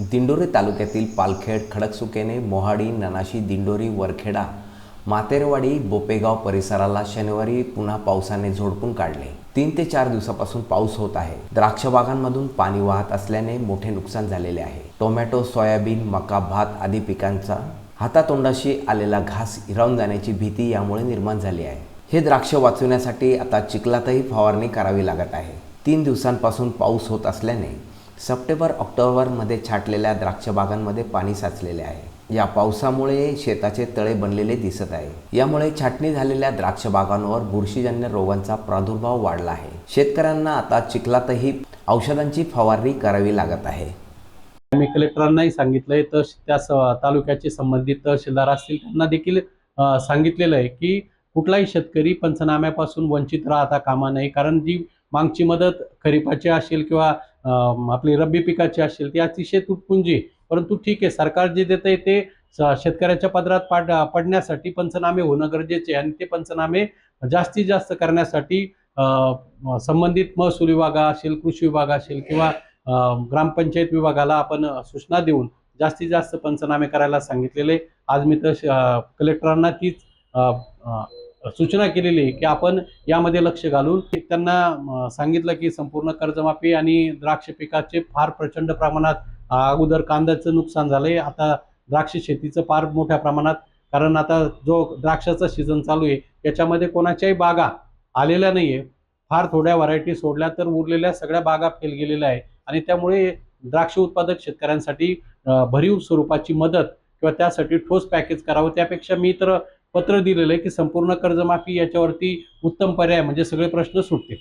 दिंडोरी तालुक्यातील पालखेड खडकसुकेने मोहाडी ननाशी दिंडोरी वरखेडा मातेरवाडी बोपेगाव परिसराला शनिवारी पुन्हा पावसाने झोडपून काढले. तीन ते चार दिवसापासून पाऊस होत आहे. द्राक्ष बागांमधून पाणी वाहत असल्याने मोठे नुकसान झालेले आहे. टोमॅटो सोयाबीन मका भात आदी पिकांचा हातातोंडाशी आलेला घास हिरावून जाण्याची भीती यामुळे निर्माण झाली आहे. हे द्राक्ष वाचवण्यासाठी आता चिखलातही फवारणी करावी लागत आहे. तीन दिवसांपासून पाऊस होत असल्याने सप्टेंबर ऑक्टोबरमध्ये छाटलेल्या द्राक्षबागांमध्ये पाणी साचलेले आहे. या पावसामुळे शेताचे तळे बनलेले दिसत आहे. यामुळे छाटणी झालेल्या द्राक्षबागांवर बुरशीजन्य रोगांचा प्रादुर्भाव वाढला आहे. शेतकऱ्यांना आता चिखलातही औषधांची फवारणी करावी लागत आहे. आम्ही कलेक्टरांनाही सांगितलंय तर त्या स- तालुक्याचे संबंधित तहसीलदार असतील त्यांना देखील सांगितलेलं आहे की कुठलाही शेतकरी पंचनाम्यापासून वंचित राहता कामा नये. कारण जी मागची मदत खरीपाची असेल किंवा आपली रब्बी पिकाची असेल ती अतिशय तुटपुंजी परंतु ठीक आहे सरकार जे देतंय ते स- शेतकऱ्याच्या पदरात पाड पडण्यासाठी पंचनामे होणं गरजेचे आहे आणि ते पंचनामे जास्तीत जास्त करण्यासाठी संबंधित महसूल विभाग असेल कृषी विभाग असेल किंवा ग्रामपंचायत विभागाला आपण सूचना देऊन जास्तीत जास्त पंचनामे करायला सांगितलेले. आज मी तर कलेक्टरांना तीच सूचना केलेली आहे की आपण यामध्ये लक्ष घालून त्यांना सांगितलं की संपूर्ण कर्जमाफी आणि द्राक्ष पिकाचे फार प्रचंड प्रमाणात अगोदर कांद्याचं नुकसान झालंय. आता द्राक्ष शेतीचं फार मोठ्या प्रमाणात कारण आता जो द्राक्षाचा सीझन चालू आहे याच्यामध्ये कोणाच्याही बागा आलेल्या नाहीये. फार थोड्या व्हरायटी सोडल्या तर उरलेल्या सगळ्या बागा फेल गेलेल्या आहे आणि त्यामुळे द्राक्ष उत्पादक शेतकऱ्यांसाठी भरीव स्वरूपाची मदत किंवा त्यासाठी ठोस पॅकेज करावं. त्यापेक्षा मी तर पत्र दिलेलं आहे की संपूर्ण कर्जमाफी याच्यावरती उत्तम पर्याय म्हणजे सगळे प्रश्न सुटतील.